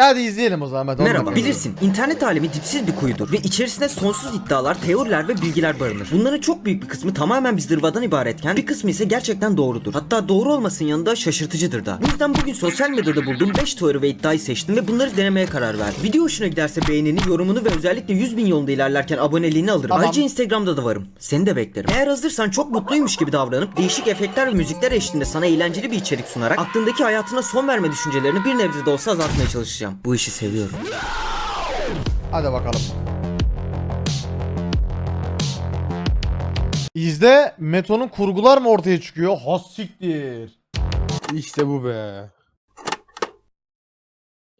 Hadi izleyelim o zaman. Hadi Merhaba. Bilirsin, internet alemi dipsiz bir kuyudur ve içerisinde sonsuz iddialar, teoriler ve bilgiler barınır. Bunların çok büyük bir kısmı tamamen bir zırvadan ibaretken bir kısmı ise gerçekten doğrudur. Hatta doğru olmasının yanında şaşırtıcıdır da. Bu yüzden bugün sosyal medyada bulduğum 5 teori ve iddiayı seçtim ve bunları denemeye karar verdim. Video hoşuna giderse beğenini, yorumunu ve özellikle 100 bin yolunda ilerlerken aboneliğini alırım. Tamam. Ayrıca Instagram'da da varım. Seni de beklerim. Eğer hazırsan çok mutluymuş gibi davranıp değişik efektler ve müzikler eşliğinde sana eğlenceli bir içerik sunarak aklındaki hayatına son verme düşüncelerini bir nebze de olsa azaltmaya çalışacağım. Bu işi seviyorum. Hadi bakalım. İzle Meto'nun kurgular mı ortaya çıkıyor? Has siktir. İşte bu be.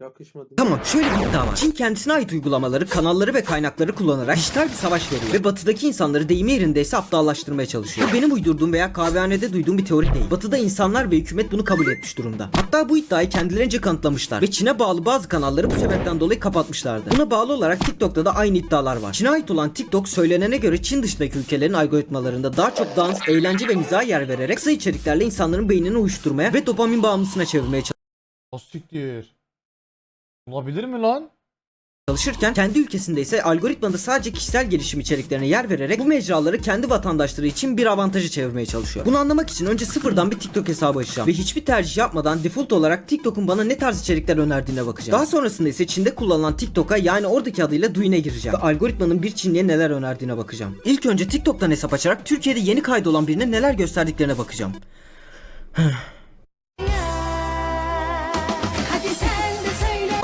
Yakışmadı. Tamam şöyle bir iddia var. Çin kendisine ait uygulamaları, kanalları ve kaynakları kullanarak dijital bir savaş veriyor. Ve batıdaki insanları deyimi yerindeyse aptallaştırmaya çalışıyor. Bu benim uydurduğum veya kahvehanede duyduğum bir teori değil. Batıda insanlar ve hükümet bunu kabul etmiş durumda. Hatta bu iddiayı kendilerince kanıtlamışlar. Ve Çin'e bağlı bazı kanalları bu sebepten dolayı kapatmışlardı. Buna bağlı olarak TikTok'ta da aynı iddialar var. Çin'e ait olan TikTok söylenene göre Çin dışındaki ülkelerin algoritmalarında daha çok dans, eğlence ve mizaha yer vererek kısa içeriklerle insanların beynini uyuşturmaya ve dopamin bağımlısına çevirmeye Has siktir. Olabilir mi lan? çalışırken kendi ülkesinde ise algoritmada sadece kişisel gelişim içeriklerine yer vererek bu mecraları kendi vatandaşları için bir avantajı çevirmeye çalışıyor. Bunu anlamak için önce sıfırdan bir TikTok hesabı açacağım ve hiçbir tercih yapmadan default olarak TikTok'un bana ne tarz içerikler önerdiğine bakacağım. Daha sonrasında ise Çin'de kullanılan TikTok'a yani oradaki adıyla Douyin'e gireceğim ve algoritmanın bir Çinliye neler önerdiğine bakacağım. İlk önce TikTok'tan hesap açarak Türkiye'de yeni kaydolan birine neler gösterdiklerine bakacağım.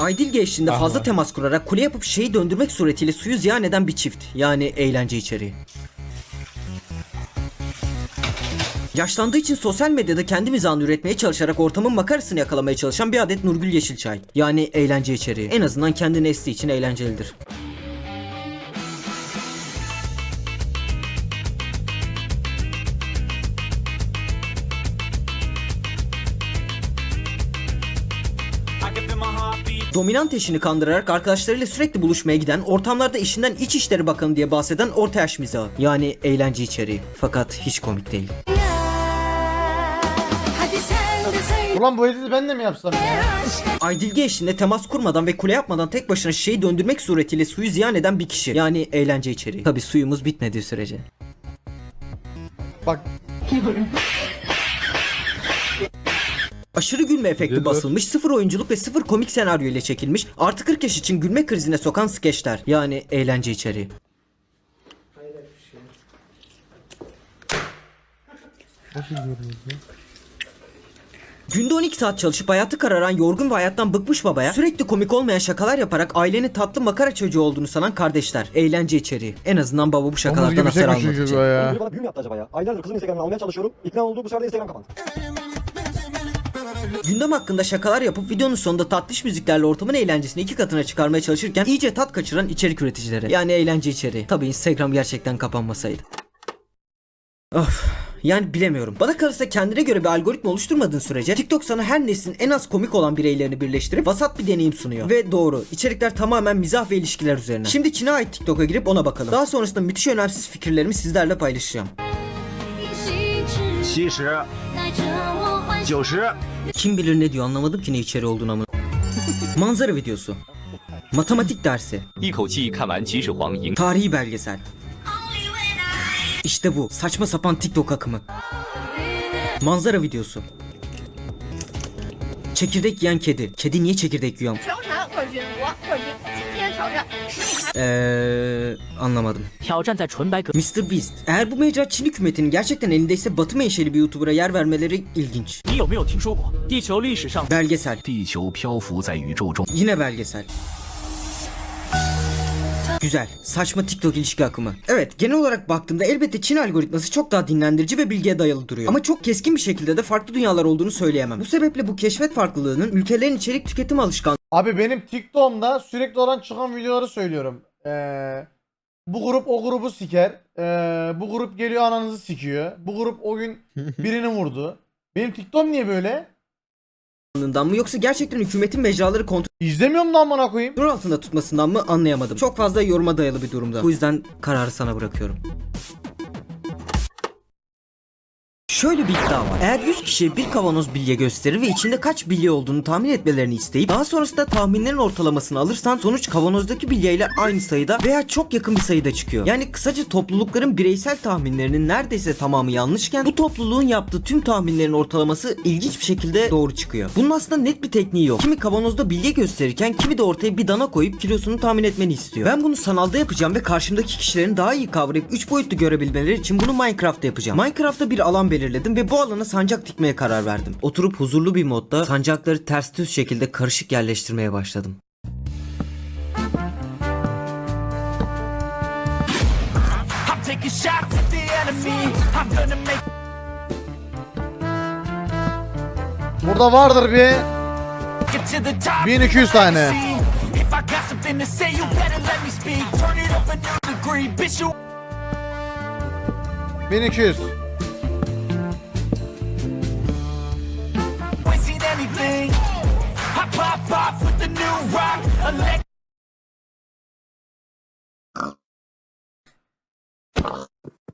de söyle. Aydilge eşliğinde Ah fazla temas kurarak kule yapıp şeyi döndürmek suretiyle suyu ziyan eden bir çift. Yani eğlence içeriği. Yaşlandığı için sosyal medyada kendi mizahını üretmeye çalışarak ortamın makarasını yakalamaya çalışan bir adet Nurgül Yeşilçay. Yani eğlence içeriği. En azından kendi nesli için eğlencelidir. Dominant eşini kandırarak arkadaşlarıyla sürekli buluşmaya giden, ortamlarda işinden İçişleri Bakanı diye bahseden orta yaş mizahı. Yani eğlence içeriği. Fakat hiç komik değil. Ulan bu editi ben de mi yapsam ya? Aydilge eşliğinde temas kurmadan ve kule yapmadan tek başına şişeyi döndürmek suretiyle suyu ziyan eden bir kişi. Yani eğlence içeriği. Tabi suyumuz bitmediği sürece. Bak Aşırı gülme efekti basılmış, sıfır oyunculuk ve sıfır komik senaryo ile çekilmiş, artı 40 yaş için gülme krizine sokan skeçler. Yani eğlence içeriği. Günde 12 saat çalışıp hayatı kararan yorgun ve hayattan bıkmış babaya sürekli komik olmayan şakalar yaparak ailenin tatlı makara çocuğu olduğunu sanan kardeşler. Eğlence içeriği. En azından baba bu şakalardan hasar almak için. Biri bana büyü mü yaptı acaba ya? Aylardır kızın Instagram'ını almaya çalışıyorum. İkna oldu bu sefer de Instagram kapandı. Gündem hakkında şakalar yapıp videonun sonunda tatlış müziklerle ortamın eğlencesini iki katına çıkarmaya çalışırken iyice tat kaçıran içerik üreticileri. Yani eğlence içeriği. Tabi Instagram gerçekten kapanmasaydı. Of. Yani bilemiyorum. Bana kalırsa kendine göre bir algoritma oluşturmadığın sürece TikTok sana her neslin en az komik olan bireylerini birleştirip vasat bir deneyim sunuyor. Ve doğru. içerikler tamamen mizah ve ilişkiler üzerine. Şimdi Çin'e ait TikTok'a girip ona bakalım. Daha sonrasında müthiş önemsiz fikirlerimi sizlerle paylaşacağım. 七十，带着我幻想。九十， kim bilir ne diyor anlamadım ki ne içeri olduğunu ama. Manzara videosu. Matematik dersi. Tarihi belgesel. İşte bu. Saçma sapan TikTok akımı. Manzara videosu. Çekirdek yiyen kedi. Kedi niye çekirdek yiyor? 挑战冠军，我冠军，今天挑战十米长。 Eee anlamadım. 挑战在纯白格 Mr. Beast. Eğer bu mecra Çin hükümetinin gerçekten elindeyse batı menşeli bir YouTuber'a yer vermeleri ilginç. 你有没有听说过地球历史上 Belgesel. 地球漂浮在宇宙中。 Yine belgesel. Güzel. Saçma TikTok ilişki akımı. Evet genel olarak baktığımda elbette Çin algoritması çok daha dinlendirici ve bilgiye dayalı duruyor. Ama çok keskin bir şekilde de farklı dünyalar olduğunu söyleyemem. Bu sebeple bu keşfet farklılığının ülkelerin içerik tüketim alışkanlığı Abi benim TikTok'umda sürekli olan çıkan videoları söylüyorum. Ee, bu grup o grubu siker. Ee, bu grup geliyor ananızı sikiyor. Bu grup o gün birini vurdu. Benim TikTok'um niye böyle? Mı yoksa gerçekten hükümetin mecraları kontrol İzlemiyorum da amına koyayım. altında tutmasından mı anlayamadım. Çok fazla yoruma dayalı bir durumda. Bu yüzden kararı sana bırakıyorum. Şöyle bir iddia var. Eğer 100 kişiye bir kavanoz bilye gösterir ve içinde kaç bilye olduğunu tahmin etmelerini isteyip daha sonrasında tahminlerin ortalamasını alırsan sonuç kavanozdaki bilye ile aynı sayıda veya çok yakın bir sayıda çıkıyor. Yani kısaca toplulukların bireysel tahminlerinin neredeyse tamamı yanlışken bu topluluğun yaptığı tüm tahminlerin ortalaması ilginç bir şekilde doğru çıkıyor. Bunun aslında net bir tekniği yok. Kimi kavanozda bilye gösterirken kimi de ortaya bir dana koyup kilosunu tahmin etmeni istiyor. Ben bunu sanalda yapacağım ve karşımdaki kişilerin daha iyi kavrayıp 3 boyutlu görebilmeleri için bunu Minecraft'ta yapacağım. Minecraft'ta bir alan belirledim ve bu alana sancak dikmeye karar verdim. Oturup huzurlu bir modda sancakları ters düz şekilde karışık yerleştirmeye başladım. Burada vardır bir 1200 tane. Bin iki yüz. thing. I pop off with the new rock.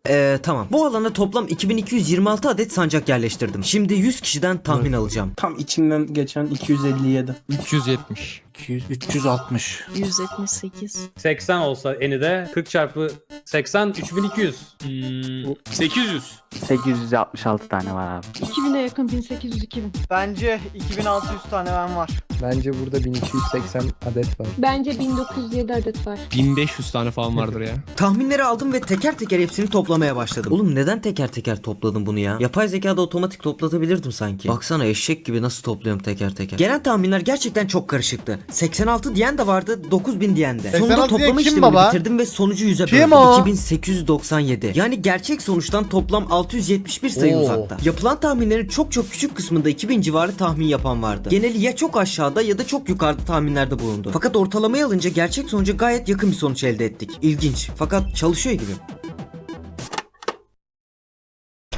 Ee, tamam. Bu alana toplam 2226 adet sancak yerleştirdim. Şimdi 100 kişiden tahmin alacağım. Tam içinden geçen 257. 370. 200, 360. 178. 80 olsa eni de 40 çarpı 80 3200. Hmm, 800. 866 tane var abi. 2000'e yakın 1800 2000. Bence 2600 tane ben var. Bence burada 1280 adet var. Bence 1907 adet var. 1500 tane falan vardır ya. Tahminleri aldım ve teker teker hepsini toplamaya başladım. Oğlum neden teker teker topladım bunu ya? Yapay zekada otomatik toplatabilirdim sanki. Baksana eşek gibi nasıl topluyorum teker teker. Gelen tahminler gerçekten çok karışıktı. 86 diyen de vardı, 9000 diyen de. 86 Sonunda diyen toplama kim işlemini baba? bitirdim ve sonucu 100'e Kim böldüm. o? 2897. Yani gerçek sonuçtan toplam 671 sayı Oo. uzakta. Yapılan tahminlerin çok çok küçük kısmında 2000 civarı tahmin yapan vardı. Geneli ya çok aşağıda ya da çok yukarıda tahminlerde bulundu. Fakat ortalamayı alınca gerçek sonuca gayet yakın bir sonuç elde ettik. İlginç fakat çalışıyor gibi.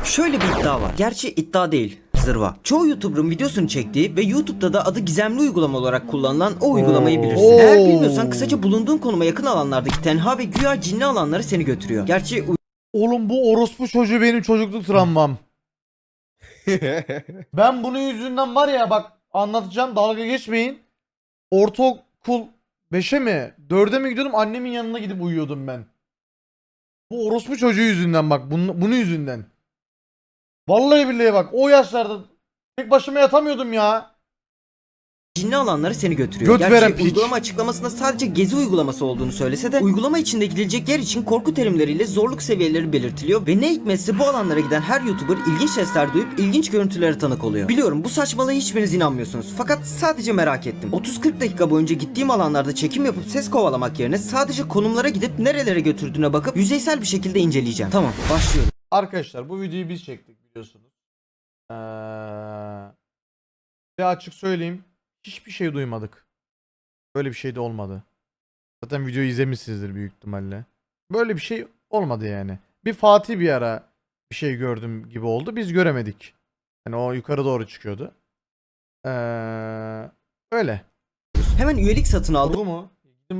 Şöyle bir iddia var. Gerçi iddia değil. Zırva. Çoğu YouTuber'ın videosunu çektiği ve YouTube'da da adı gizemli uygulama olarak kullanılan o uygulamayı bilirsin. Oo. Eğer bilmiyorsan kısaca bulunduğun konuma yakın alanlardaki tenha ve güya cinli alanları seni götürüyor. Gerçi Oğlum bu orospu çocuğu benim çocukluk travmam. Ben bunun yüzünden var ya bak anlatacağım dalga geçmeyin. Ortaokul 5'e mi 4'e mi gidiyordum annemin yanına gidip uyuyordum ben. Bu orospu çocuğu yüzünden bak bunun, bunun yüzünden. Vallahi billahi bak o yaşlarda tek başıma yatamıyordum ya. Cinli alanları seni götürüyor. Göt Gerçi veren piç. uygulama açıklamasında sadece gezi uygulaması olduğunu söylese de uygulama içinde gidilecek yer için korku terimleriyle zorluk seviyeleri belirtiliyor ve ne hikmetse bu alanlara giden her YouTuber ilginç sesler duyup ilginç görüntülere tanık oluyor. Biliyorum bu saçmalığa hiçbiriniz inanmıyorsunuz fakat sadece merak ettim. 30-40 dakika boyunca gittiğim alanlarda çekim yapıp ses kovalamak yerine sadece konumlara gidip nerelere götürdüğüne bakıp yüzeysel bir şekilde inceleyeceğim. Tamam başlıyorum. Arkadaşlar bu videoyu biz çektik biliyorsunuz. Ee, ve açık söyleyeyim hiçbir şey duymadık. Böyle bir şey de olmadı. Zaten videoyu izlemişsinizdir büyük ihtimalle. Böyle bir şey olmadı yani. Bir Fatih bir ara bir şey gördüm gibi oldu. Biz göremedik. Yani o yukarı doğru çıkıyordu. Ee, öyle. Hemen üyelik satın aldım. Kurgu mu?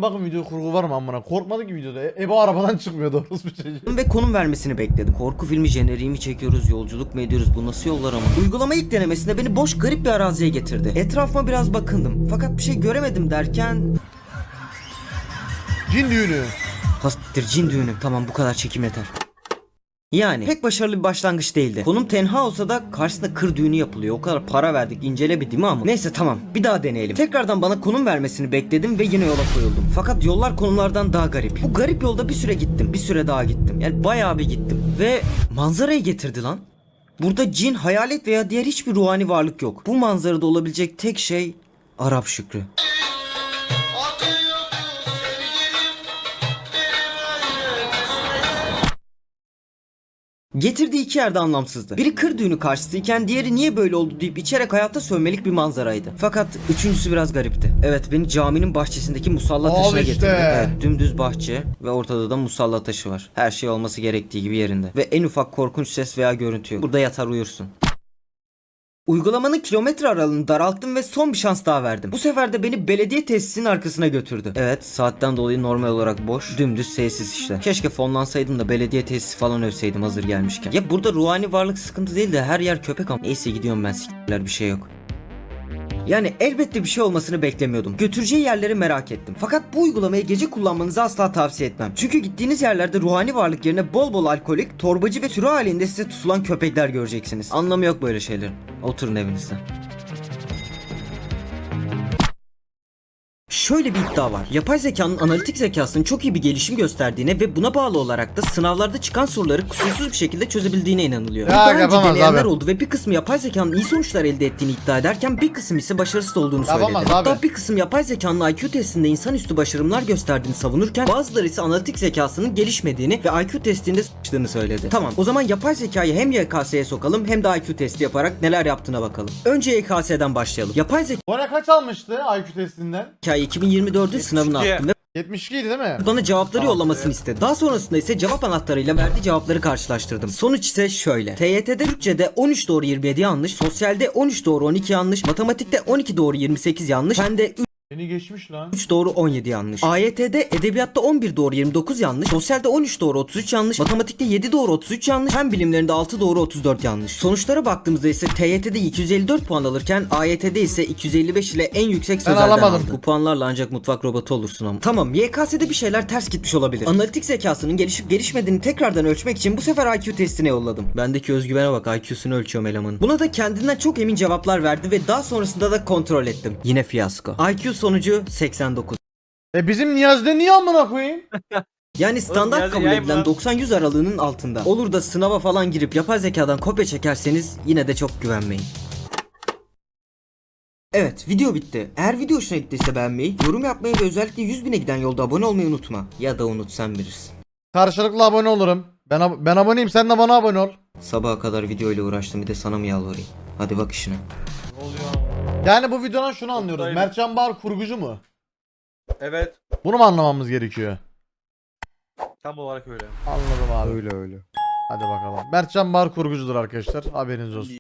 Bakın video kurgu var mı amına. Korkmadı ki videoda. E- Ebe arabadan çıkmıyordu bir şey. ve konum vermesini bekledim. Korku filmi jeneriği mi çekiyoruz, yolculuk mu ediyoruz, bu nasıl yollar ama. Uygulama ilk denemesinde beni boş garip bir araziye getirdi. Etrafıma biraz bakındım. Fakat bir şey göremedim derken... Cin düğünü. Hastir cin düğünü. Tamam bu kadar çekim yeter. Yani pek başarılı bir başlangıç değildi. Konum tenha olsa da karşısında kır düğünü yapılıyor. O kadar para verdik incele bir değil mi ama? Neyse tamam bir daha deneyelim. Tekrardan bana konum vermesini bekledim ve yine yola koyuldum. Fakat yollar konumlardan daha garip. Bu garip yolda bir süre gittim. Bir süre daha gittim. Yani bayağı bir gittim. Ve manzarayı getirdi lan. Burada cin, hayalet veya diğer hiçbir ruhani varlık yok. Bu manzarada olabilecek tek şey Arap Şükrü. Getirdiği iki yerde anlamsızdı. Biri kır düğünü karşısıyken diğeri niye böyle oldu deyip içerek hayatta sövmelik bir manzaraydı. Fakat üçüncüsü biraz garipti. Evet beni caminin bahçesindeki musalla Al taşına işte. getirdi. Evet dümdüz bahçe ve ortada da musalla taşı var. Her şey olması gerektiği gibi yerinde. Ve en ufak korkunç ses veya görüntü yok. Burada yatar uyursun. Uygulamanın kilometre aralığını daralttım ve son bir şans daha verdim. Bu sefer de beni belediye tesisinin arkasına götürdü. Evet saatten dolayı normal olarak boş. Dümdüz tesis işte. Keşke fonlansaydım da belediye tesisi falan övseydim hazır gelmişken. Ya burada ruhani varlık sıkıntı değil de her yer köpek ama. Neyse gidiyorum ben s**ler bir şey yok. Yani elbette bir şey olmasını beklemiyordum. Götüreceği yerleri merak ettim. Fakat bu uygulamayı gece kullanmanızı asla tavsiye etmem. Çünkü gittiğiniz yerlerde ruhani varlık yerine bol bol alkolik, torbacı ve sürü halinde size tutulan köpekler göreceksiniz. Anlamı yok böyle şeylerin. Oturun evinizde. Şöyle bir iddia var. Yapay zekanın analitik zekasının çok iyi bir gelişim gösterdiğine ve buna bağlı olarak da sınavlarda çıkan soruları kusursuz bir şekilde çözebildiğine inanılıyor. Ya, Daha önce deneyenler abi. oldu ve bir kısmı yapay zekanın iyi sonuçlar elde ettiğini iddia ederken bir kısım ise başarısız olduğunu söyledi. Yapamaz Hatta abi. bir kısım yapay zekanın IQ testinde insanüstü başarımlar gösterdiğini savunurken bazıları ise analitik zekasının gelişmediğini ve IQ testinde s**tığını söyledi. Tamam o zaman yapay zekayı hem YKS'ye sokalım hem de IQ testi yaparak neler yaptığına bakalım. Önce YKS'den başlayalım. Yapay Bora kaç almıştı IQ testinden? zekayı 2024'ün sınavına attım ve 72 idi değil mi? bana cevapları yollamasını istedi. Daha sonrasında ise cevap anahtarıyla verdiği cevapları karşılaştırdım. Sonuç ise şöyle. TYT'de Türkçe'de 13 doğru 27 yanlış, sosyalde 13 doğru 12 yanlış, matematikte 12 doğru 28 yanlış, fende Beni geçmiş lan. 3 doğru 17 yanlış. AYT'de edebiyatta 11 doğru 29 yanlış. Sosyalde 13 doğru 33 yanlış. Matematikte 7 doğru 33 yanlış. Fen bilimlerinde 6 doğru 34 yanlış. Sonuçlara baktığımızda ise TYT'de 254 puan alırken AYT'de ise 255 ile en yüksek sözelden alamadım. aldı. Bu puanlarla ancak mutfak robotu olursun ama. Tamam YKS'de bir şeyler ters gitmiş olabilir. Analitik zekasının gelişip gelişmediğini tekrardan ölçmek için bu sefer IQ testine yolladım. Bendeki özgüvene bak IQ'sunu ölçüyorum elemanın. Buna da kendinden çok emin cevaplar verdi ve daha sonrasında da kontrol ettim. Yine fiyasko. IQ sonucu 89. E bizim Niyazi'de niye amına koyayım? Yani standart Niyazi kabul edilen var. 90-100 aralığının altında. Olur da sınava falan girip yapay zekadan kopya çekerseniz yine de çok güvenmeyin. Evet video bitti. Eğer video hoşuna gittiyse beğenmeyi, yorum yapmayı ve özellikle 100 bine giden yolda abone olmayı unutma. Ya da unut sen bilirsin. Karşılıklı abone olurum. Ben ab- ben aboneyim sen de bana abone ol. Sabaha kadar video ile uğraştım bir de sana mı yalvarayım? Hadi bak işine. Yani bu videodan şunu anlıyoruz. Mertcan Bahar kurgucu mu? Evet. Bunu mu anlamamız gerekiyor? Tam olarak öyle. Anladım abi. Öyle öyle. Hadi bakalım. Mertcan Bahar kurgucudur arkadaşlar. Haberiniz olsun.